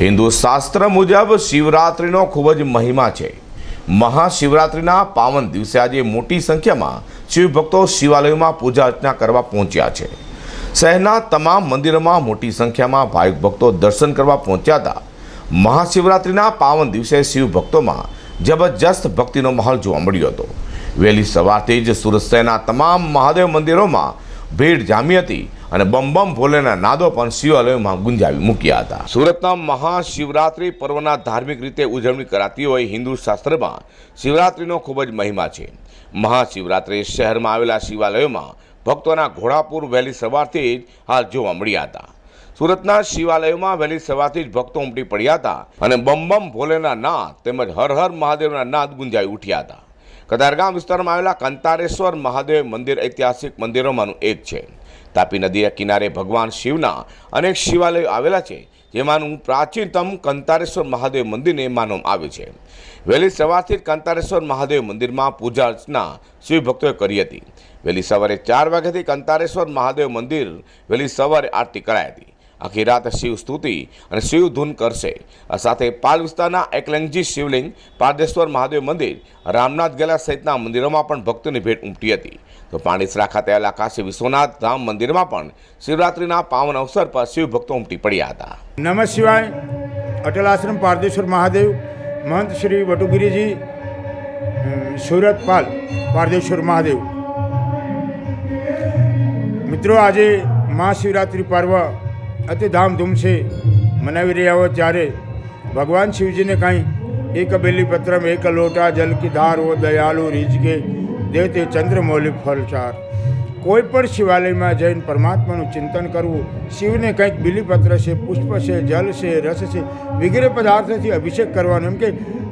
હિન્દુ શાસ્ત્ર મુજબ શિવરાત્રિનો ખૂબ જ મહિમા છે. મહાશિવરાત્રિના પાવન દિવસે આજે મોટી સંખ્યામાં શિવભક્તો શિવાલયોમાં પૂજા અર્ચના કરવા પહોંચ્યા છે. શહેરના તમામ મંદિરોમાં મોટી સંખ્યામાં ભાવિક ભક્તો દર્શન કરવા પહોંચ્યા હતા. મહાશિવરાત્રિના પાવન દિવસે શિવભક્તોમાં જબરજસ્ત ભક્તિનો માહોલ જોવા મળ્યો હતો. વહેલી સવારથી જ સુરત શહેરના તમામ મહાદેવ મંદિરોમાં ભીડ જામી હતી. અને બમ બમ ભોલેના નાદો પણ શિવાલયોમાં ગુંજાવી મૂક્યા હતા. સુરતના મહાશિવરાત્રિ પર્વના ધાર્મિક રીતે ઉજવણી કરાતી હોય હિન્દુ શાસ્ત્રમાં શિવરાત્રિનો ખૂબ જ મહિમા છે. મહાશિવરાત્રિ શહેરમાં આવેલા શિવાલયોમાં ભક્તોના ઘોડાપુર વહેલી સવારથી જ હાલ જોવા મળ્યા હતા. સુરતના શિવાલયોમાં વહેલી સવારથી જ ભક્તો ઉમટી પડ્યા હતા અને બમ બમ ભોલેના નાદ તેમજ હર હર મહાદેવના નાદ ગુંજાઈ ઉઠ્યા હતા. કતારગામ વિસ્તારમાં આવેલા કંતારેશ્વર મહાદેવ મંદિર ઐતિહાસિક મંદિરોમાંનું એક છે. તાપી નદીના કિનારે ભગવાન શિવના અનેક શિવાલયો આવેલા છે, જેમાંનું પ્રાચીનતમ કંતારેશ્વર મહાદેવ મંદિરને માનવામાં આવે છે. વહેલી સવારથી જ કંતારેશ્વર મહાદેવ મંદિરમાં પૂજા અર્ચના શિવભક્તોએ કરી હતી. વહેલી સવારે ચાર વાગ્યાથી કંતારેશ્વર મહાદેવ મંદિર વહેલી સવારે આરતી કરાઈ હતી. આખી રાત શિવ સ્તુતિ અને શિવ ધૂન કરશે. આ સાથે પાલ વિસ્તારના એકલંગજી શિવલિંગ, પારદેશ્વર મહાદેવ મંદિર, રામનાથ ગેલા સહિતના મંદિરોમાં પણ ભક્તોની ભેટ ઉમટી હતી. તો પાણીસરા ખાતે આવેલા કાશી વિશ્વનાથ ધામ મંદિરમાં પણ શિવરાત્રિના પાવન અવસર પર શિવ ભક્તો ઉમટી પડ્યા હતા. નમઃ શિવાય. અટલ આશ્રમ, પારદેશ્વર મહાદેવ મહંત શ્રી વટુગીરીજી સુરત પાલ, પારદેશ્વર મહાદેવ. મિત્રો, આજે મહાશિવરાત્રિ પર્વ અતિ ધામધૂમથી મનાવી રહ્યા હોય ત્યારે ભગવાન શિવજીને કાંઈ એક બેલીપત્રમ એક લોટા જલ કી ધાર ઓ દયાલુ રીજ કે દેતે ચંદ્રમૌલિક ફલચાર કોઈ પણ શિવાલયમાં જઈને પરમાત્માનું ચિંતન કરવું, શિવને કંઈક બિલીપત્ર છે, પુષ્પ છે, જલ છે, રસ છે વગેરે પદાર્થથી અભિષેક કરવાનો. એમ કે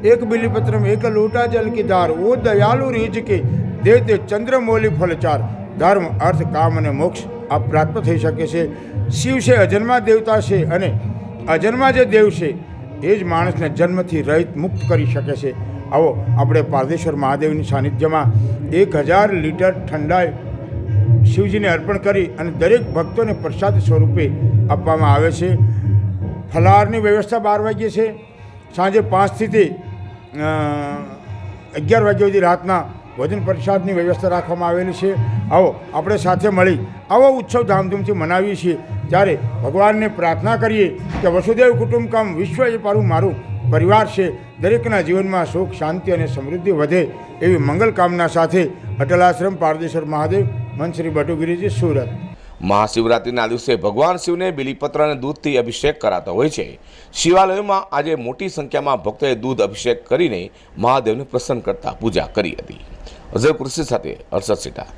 એક બિલીપત્રમ એક લોટા જલ કી ધાર ઓ દયાલુ રીજ કે દે તે ચંદ્રમૌલી ફલચાર ધર્મ, અર્થ, કામ અને મોક્ષ આ પ્રાપ્ત થઈ શકે છે. શિવ છે, અજન્મા દેવતા છે અને અજન્મા જે દેવ છે, એ જ માણસને જન્મથી રહિત મુક્ત કરી શકે છે. આવો આપણે પારદેશ્વર મહાદેવની સાનિધ્યમાં એક હજાર લીટર ઠંડાઈ શિવજીને અર્પણ કરી અને દરેક ભક્તોને પ્રસાદ સ્વરૂપે આપવામાં આવે છે. ફલાહારની વ્યવસ્થા બાર વાગ્યે છે. સાંજે પાંચથી તે અગિયાર વાગ્યા સુધી રાતના ભોજન પ્રસાદની વ્યવસ્થા રાખવામાં આવેલી છે. આવો, આપણે સાથે મળી આવો ઉત્સવ ધામધૂમથી મનાવીએ છીએ. ત્યારે ભગવાનને પ્રાર્થના કરીએ કે વસુદેવ કુટુંબકમ વિશ્વ એ પારું મારું પરિવાર છે. દરેકના જીવનમાં સુખ, શાંતિ અને સમૃદ્ધિ વધે એવી મંગલ કામના સાથે અટલાશ્રમ પારદેશ્વર મહાદેવ, મનશ્રી બટુગીરીજી સુરત. મહાશિવરાત્રિના દિવસે ભગવાન શિવને બિલીપત્ર અને દૂધથી અભિષેક કરાતો હોય છે. શિવાલયોમાં આજે મોટી સંખ્યામાં ભક્તોએ દૂધ અભિષેક કરીને મહાદેવને પ્રસન્ન કરતા પૂજા કરી હતી. અઝર કૃષિ સાથે હર્ષદ સિટા